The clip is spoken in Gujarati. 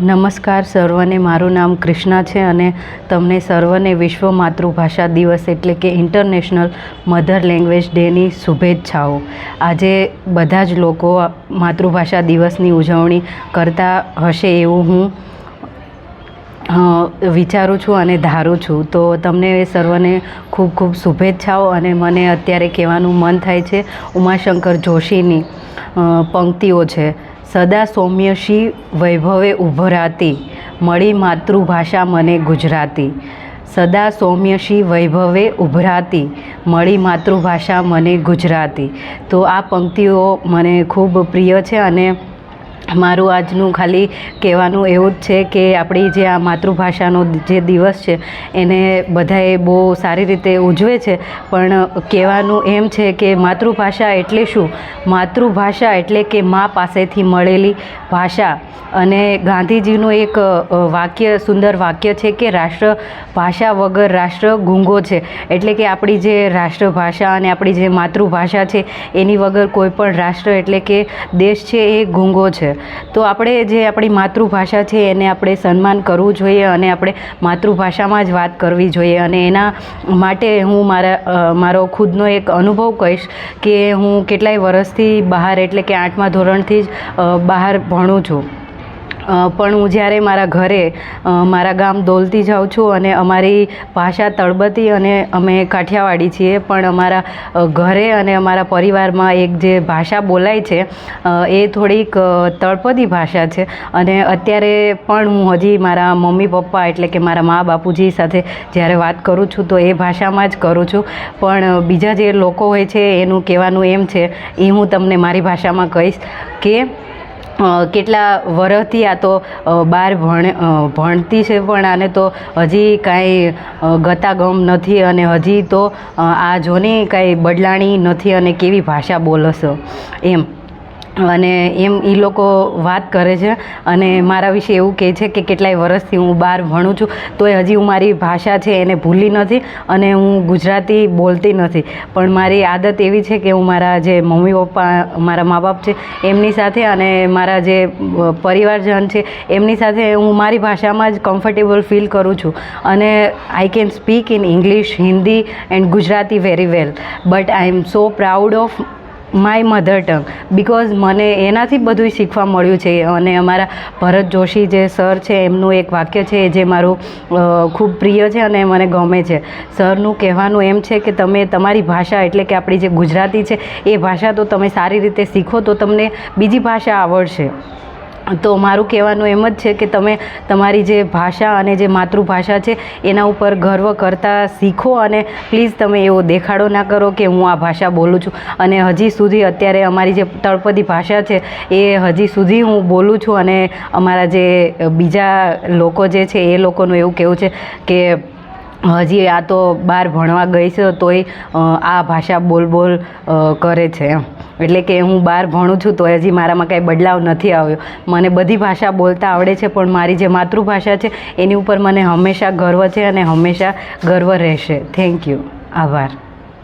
નમસ્કાર સર્વને, મારું નામ કૃષ્ણા છે અને તમને સર્વને વિશ્વ માતૃભાષા દિવસ એટલે કે ઇન્ટરનેશનલ મધર લેંગ્વેજ ડેની શુભેચ્છાઓ. આજે બધા જ લોકો માતૃભાષા દિવસની ઉજવણી કરતા હશે એવું હું વિચારું છું અને ધારું છું. તો તમને સર્વને ખૂબ ખૂબ શુભેચ્છાઓ અને મને અત્યારે કહેવાનું મન થાય છે, ઉમાશંકર જોશીની પંક્તિઓ છે. સદા સૌમ્યશી વૈભવે ઉભરાતી મળી માતૃભાષા મને ગુજરાતી. સદા સૌમ્યશી વૈભવે ઉભરાતી મળી માતૃભાષા મને ગુજરાતી. તો આ પંક્તિઓ મને ખૂબ પ્રિય છે અને મારું આજનું ખાલી કહેવાનું એવું જ છે કે આપણી જે આ માતૃભાષાનો જે દિવસ છે, એને બધાએ બહુ સારી રીતે ઉજવે છે. પણ કહેવાનું એમ છે કે માતૃભાષા એટલે શું? માતૃભાષા એટલે કે મા પાસેથી મળેલી ભાષા. અને ગાંધીજીનું એક વાક્ય, સુંદર વાક્ય છે કે રાષ્ટ્ર ભાષા વગર રાષ્ટ્ર ગુંગો છે. એટલે કે આપણી જે રાષ્ટ્રભાષા અને આપણી જે માતૃભાષા છે, એની વગર કોઈ પણ રાષ્ટ્ર એટલે કે દેશ છે એ ગુંગો છે. તો આપણે જે આપણી માતૃભાષા છે, એને આપણે સન્માન કરવું જોઈએ અને આપણે માતૃભાષામાં જ વાત કરવી જોઈએ. અને એના માટે હું મારા મારો ખુદનો એક અનુભવ કહીશ કે હું કેટલાય વર્ષથી બહાર એટલે કે આઠમા ધોરણથી જ બહાર ભણું છું. પણ હું જ્યારે મારા ઘરે મારા ગામ દોલતી જાઉં છું અને અમારી ભાષા તળબતી અને અમે કાઠિયાવાડી છીએ, પણ અમારા ઘરે અને અમારા પરિવારમાં એક જે ભાષા બોલાય છે એ થોડીક તળપદી ભાષા છે. અને અત્યારે પણ હું હજી મારા મમ્મી, પપ્પા એટલે કે મારા મા બાપુજી સાથે જ્યારે વાત કરું છું, તો એ ભાષામાં જ કરું છું. પણ બીજા જે લોકો હોય છે, એનું કહેવાનું એમ છે, એ હું તમને મારી ભાષામાં કહીશ કે કેટલા વર્ષથી આ તો બહાર ભણ ભણતી છે પણ આને તો હજી કાંઈ ગતાગમ નથી અને હજી તો આ જોને કાંઈ બદલાણી નથી અને કેવી ભાષા બોલશો, એમ. અને એમ એ લોકો વાત કરે છે અને મારા વિશે એવું કહે છે કે કેટલાય વર્ષથી હું બહાર ભણું છું, તોય હજી હું મારી ભાષા છે એને ભૂલી નથી અને હું ગુજરાતી બોલતી નથી. પણ મારી આદત એવી છે કે હું મારા જે મમ્મી પપ્પા, મારા મા બાપ છે એમની સાથે અને મારા જે પરિવારજન છે એમની સાથે હું મારી ભાષામાં જ કમ્ફર્ટેબલ ફીલ કરું છું. અને I can speak in English Hindi and Gujarati very well but I am so proud of my mother tongue because મને એનાથી બધું શીખવા મળ્યું છે અને અમારા ભરત જોશી જે સર છે, એમનું એક વાક્ય છે જે મારું ખૂબ પ્રિય છે અને મને ગમે છે. સરનું કહેવાનું એમ છે કે તમે તમારી ભાષા એટલે કે આપણી જે ગુજરાતી છે, એ ભાષા તો તમે સારી રીતે શીખો તો તમને બીજી ભાષા આવડશે. તો મારું કહેવાનું એમ જ છે કે તમે તમારી જે ભાષા અને જે માતૃભાષા છે, એના ઉપર ગર્વ કરતા શીખો અને પ્લીઝ તમે એવો દેખાડો ના કરો કે હું આ ભાષા બોલું છું. અને હજી સુધી અત્યારે અમારી જે તળપદી ભાષા છે, એ હજી સુધી હું બોલું છું અને અમારા જે બીજા લોકો જે છે, એ લોકોનું એવું કહેવું છે કે હજી આ તો બહાર ભણવા ગઈ છે, તોય આ ભાષા બોલ બોલ કરે છે એમ. એટલે કે હું બહાર ભણું છું, તો હજી મારામાં કાંઈ બદલાવ નથી આવ્યો. મને બધી ભાષા બોલતા આવડે છે, પણ મારી જે માતૃભાષા છે, એની ઉપર મને હંમેશા ગર્વ છે અને હંમેશા ગર્વ રહેશે. થેન્ક યુ આભાર.